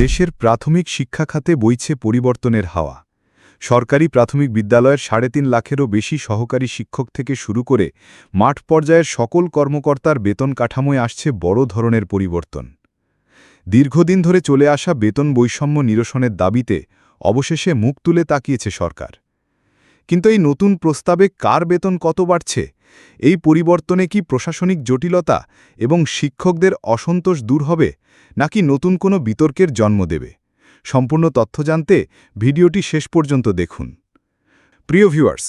দেশের প্রাথমিক শিক্ষা খাতে বইছে পরিবর্তনের হাওয়া। সরকারি প্রাথমিক বিদ্যালয়ের সাড়ে তিন লাখেরও বেশি সহকারী শিক্ষক থেকে শুরু করে মাঠ পর্যায়ের সকল কর্মকর্তার বেতন কাঠামোয় আসছে বড় ধরনের পরিবর্তন। দীর্ঘদিন ধরে চলে আসা বেতন বৈষম্য নিরসনের দাবিতে অবশেষে মুখ তুলে তাকিয়েছে সরকার। কিন্তু এই নতুন প্রস্তাবে কার বেতন কত বাড়ছে? এই পরিবর্তনে কি প্রশাসনিক জটিলতা এবং শিক্ষকদের অসন্তোষ দূর হবে, নাকি নতুন কোনো বিতর্কের জন্ম দেবে? সম্পূর্ণ তথ্য জানতে ভিডিওটি শেষ পর্যন্ত দেখুন। প্রিয় ভিউয়ার্স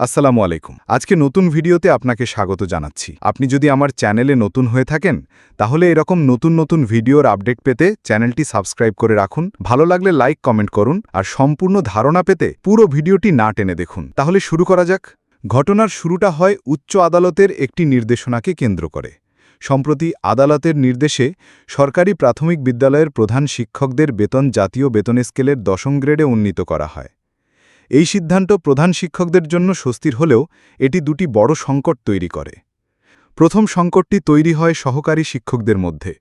আসসালামু আলাইকুম। আজকে নতুন ভিডিওতে আপনাকে স্বাগত জানাচ্ছি। আপনি যদি আমার চ্যানেলে নতুন হয়ে থাকেন, তাহলে এরকম নতুন নতুন ভিডিওর আপডেট পেতে চ্যানেলটি সাবস্ক্রাইব করে রাখুন, ভালো লাগলে লাইক, কমেন্ট করুন, আর সম্পূর্ণ ধারণা পেতে পুরো ভিডিওটি না টেনে দেখুন। তাহলে শুরু করা যাক। ঘটনার শুরুটা হয় উচ্চ আদালতের একটি নির্দেশনাকে কেন্দ্র করে। সম্প্রতি আদালতের নির্দেশে সরকারি প্রাথমিক বিদ্যালয়ের প্রধান শিক্ষকদের বেতন জাতীয় বেতন স্কেলের দশম গ্রেডে উন্নীত করা হয়। এই সিদ্ধান্ত প্রধান শিক্ষকদের জন্য স্বস্তির হলেও এটি দুটি বড় সংকট তৈরি করে। প্রথম সংকটটি তৈরি হয় সহকারী শিক্ষকদের মধ্যে।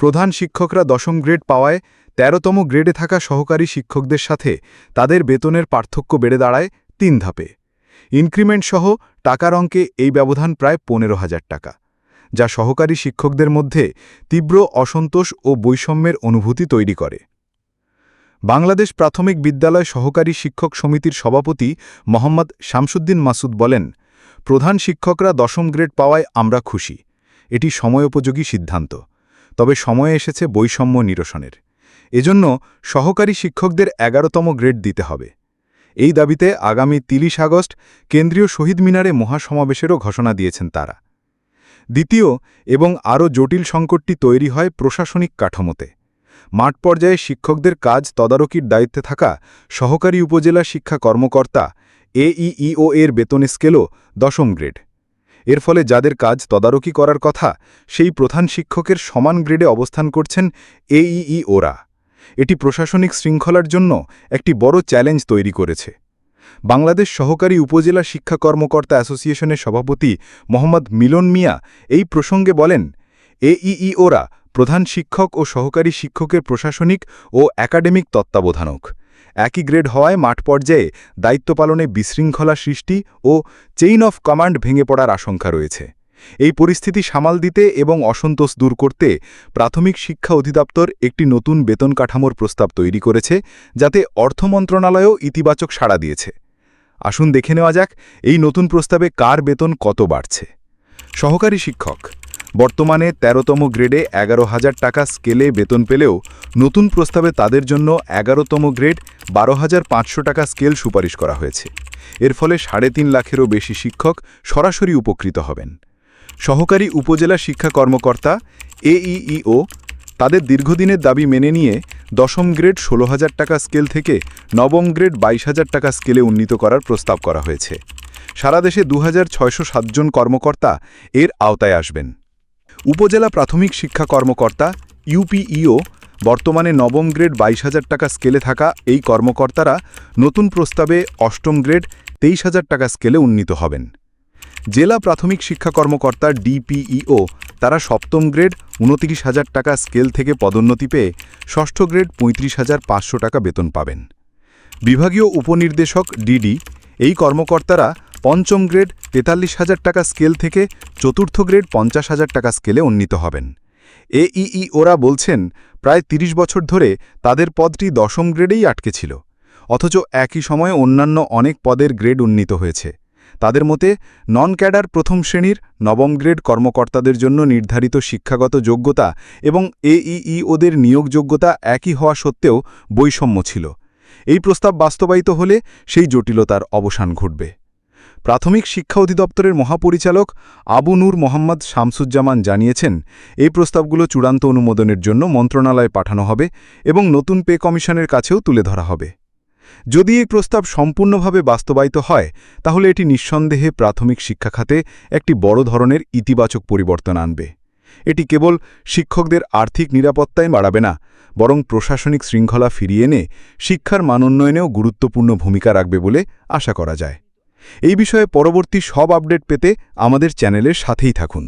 প্রধান শিক্ষকরা দশম গ্রেড পাওয়ায় তেরোতম গ্রেডে থাকা সহকারী শিক্ষকদের সাথে তাদের বেতনের পার্থক্য বেড়ে দাঁড়ায় তিন ধাপে। ইনক্রিমেন্ট সহ টাকার অঙ্কে এই ব্যবধান প্রায় পনেরো হাজার টাকা, যা সহকারী শিক্ষকদের মধ্যে তীব্র অসন্তোষ ও বৈষম্যের অনুভূতি তৈরি করে। বাংলাদেশ প্রাথমিক বিদ্যালয় সহকারী শিক্ষক সমিতির সভাপতি মোহাম্মদ শামসুদ্দিন মাসুদ বলেন, প্রধান শিক্ষকরা দশম গ্রেড পাওয়ায় আমরা খুশি। এটি সময়োপযোগী সিদ্ধান্ত। তবে সময়ে এসেছে বৈষম্য নিরসনের। এজন্য সহকারী শিক্ষকদের এগারোতম গ্রেড দিতে হবে। এই দাবিতে আগামী তিরিশ আগস্ট কেন্দ্রীয় শহীদ মিনারে মহাসমাবেশেরও ঘোষণা দিয়েছেন তারা। দ্বিতীয় এবং আরও জটিল সংকটটি তৈরি হয় প্রশাসনিক কাঠামোতে। মাঠ পর্যায়ে শিক্ষকদের কাজ তদারকির দায়িত্বে থাকা সহকারী উপজেলা শিক্ষা কর্মকর্তা এইইও এর বেতন স্কেলও দশম গ্রেড। এর ফলে যাদের কাজ তদারকি করার কথা, সেই প্রধান শিক্ষকের সমান গ্রেডে অবস্থান করছেন এইই ওরা। এটি প্রশাসনিক শৃঙ্খলার জন্য একটি বড় চ্যালেঞ্জ তৈরি করেছে। বাংলাদেশ সহকারী উপজেলা শিক্ষা কর্মকর্তা অ্যাসোসিয়েশনের সভাপতি মোহাম্মদ মিলন মিয়া এই প্রসঙ্গে বলেন এইই ওরা প্রধান শিক্ষক ও সহকারী শিক্ষকের প্রশাসনিক ও একাডেমিক তত্ত্বাবধানক। একই গ্রেড হওয়ায় মাঠ পর্যায়ে দায়িত্ব পালনে বিশৃঙ্খলা সৃষ্টি ও চেইন অফ কমান্ড ভেঙে পড়ার আশঙ্কা রয়েছে। এই পরিস্থিতি সামাল দিতে এবং অসন্তোষ দূর করতে প্রাথমিক শিক্ষা অধিদপ্তর একটি নতুন বেতন কাঠামোর প্রস্তাব তৈরি করেছে, যাতে অর্থ মন্ত্রণালয়ও ইতিবাচক সাড়া দিয়েছে। আসুন দেখে নেওয়া যাক, এই নতুন প্রস্তাবে কার বেতন কত বাড়ছে? সহকারী শিক্ষক বর্তমানে ১৩তম গ্রেডে এগারো হাজার টাকা স্কেলে বেতন পেলেও নতুন প্রস্তাবে তাদের জন্য এগারোতম গ্রেড বারো হাজার পাঁচশো টাকা স্কেল সুপারিশ করা হয়েছে। এর ফলে সাড়ে তিন লাখেরও বেশি শিক্ষক সরাসরি উপকৃত হবেন। সহকারী উপজেলা শিক্ষা কর্মকর্তা এইইও তাদের দীর্ঘদিনের দাবি মেনে নিয়ে দশম গ্রেড ষোলো হাজার টাকা স্কেল থেকে নবম গ্রেড বাইশ হাজার টাকা স্কেলে উন্নীত করার প্রস্তাব করা হয়েছে। সারা দেশে দু জন কর্মকর্তা এর আওতায় আসবেন। উপজেলা প্রাথমিক শিক্ষা কর্মকর্তা ইউপিইও বর্তমানে নবম গ্রেড বাইশ হাজার টাকা স্কেলে থাকা এই কর্মকর্তারা নতুন প্রস্তাবে অষ্টম গ্রেড তেইশ হাজার টাকা স্কেলে উন্নীত হবেন। জেলা প্রাথমিক শিক্ষা কর্মকর্তা ডিপিইও তারা সপ্তম গ্রেড উনতিরিশ হাজার টাকা স্কেল থেকে পদোন্নতি পেয়ে ষষ্ঠ গ্রেড পঁয়ত্রিশ হাজার পাঁচশো টাকা বেতন পাবেন। বিভাগীয় উপনির্দেশক ডিডি এই কর্মকর্তারা পঞ্চম গ্রেড তেতাল্লিশ হাজার টাকা স্কেল থেকে চতুর্থ গ্রেড পঞ্চাশ হাজার টাকা স্কেলে উন্নীত হবেন। এইই ওরা বলছেন, প্রায় ৩০ বছর ধরে তাদের পদটি দশম গ্রেডেই আটকে ছিল। অথচ একই সময়ে অন্যান্য অনেক পদের গ্রেড উন্নীত হয়েছে। তাদের মতে নন ক্যাডার প্রথম শ্রেণির নবম গ্রেড কর্মকর্তাদের জন্য নির্ধারিত শিক্ষাগত যোগ্যতা এবং এইই ওদের নিয়োগযোগ্যতা একই হওয়া সত্ত্বেও বৈষম্য ছিল। এই প্রস্তাব বাস্তবায়িত হলে সেই জটিলতার অবসান ঘটবে। প্রাথমিক শিক্ষা অধিদপ্তরের মহাপরিচালক আবু নূর মোহাম্মদ শামসুজ্জামান জানিয়েছেন, এই প্রস্তাবগুলো চূড়ান্ত অনুমোদনের জন্য মন্ত্রণালয়ে পাঠানো হবে এবং নতুন পে কমিশনের কাছেও তুলে ধরা হবে। যদি এই প্রস্তাব সম্পূর্ণভাবে বাস্তবায়িত হয়, তাহলে এটি নিঃসন্দেহে প্রাথমিক শিক্ষা খাতে একটি বড় ধরনের ইতিবাচক পরিবর্তন আনবে। এটি কেবল শিক্ষকদের আর্থিক নিরাপত্তায় বাড়াবে না, বরং প্রশাসনিক শৃঙ্খলা ফিরিয়ে এনে শিক্ষার মানোন্নয়নেও গুরুত্বপূর্ণ ভূমিকা রাখবে বলে আশা করা যায়। এই বিষয়ে পরবর্তী সব আপডেট পেতে আমাদের চ্যানেলের সাথেই থাকুন।